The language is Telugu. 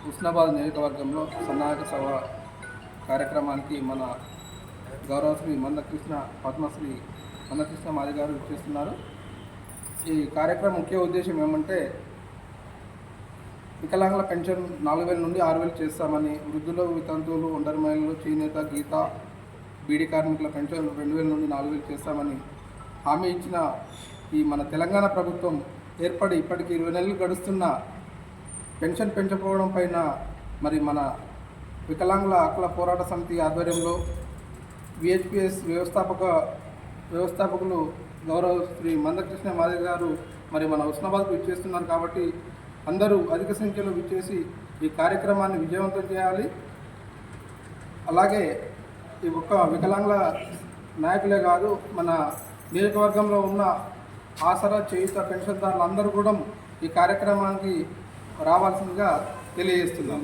హుస్నాబాద్ నియోజకవర్గంలో సన్నాహక సభ కార్యక్రమానికి మన గౌరవశ్రీ మందకృష్ణ పద్మశ్రీ మందకృష్ణ మాది గారు చేస్తున్నారు ఈ కార్యక్రమం ముఖ్య ఉద్దేశం ఏమంటే వికలాంగుల పెన్షన్ నాలుగు వేల నుండి ఆరు వేలు చేస్తామని వృద్ధులు వితంతువులు ఒంటరి మహిళలు చేనేత గీత బీడీ కార్మికుల పెన్షన్ రెండు వేల నుండి నాలుగు వేలు చేస్తామని హామీ ఇచ్చిన ఈ మన తెలంగాణ ప్రభుత్వం ఏర్పడి ఇప్పటికి ఇరవై నెలలు గడుస్తున్న పెన్షన్ పెంచకపోవడం పైన మరి మన వికలాంగుల హక్కుల పోరాట సమితి ఆధ్వర్యంలో విహెచ్పిఎస్ వ్యవస్థాపక వ్యవస్థాపకులు గౌరవ శ్రీ మందకృష్ణ మాధవ్ గారు మరి మన ఉస్నాబాద్కు విచ్చేస్తున్నారు కాబట్టి అందరూ అధిక సంఖ్యలో విచ్చేసి ఈ కార్యక్రమాన్ని విజయవంతం చేయాలి. అలాగే ఈ ఒక్క వికలాంగుల నాయకులే కాదు మన నియోజకవర్గంలో ఉన్న ఆసరా చేయుత పెన్షన్దారులు అందరూ కూడా ఈ కార్యక్రమానికి రావాల్సిందిగా తెలియజేస్తున్నాం.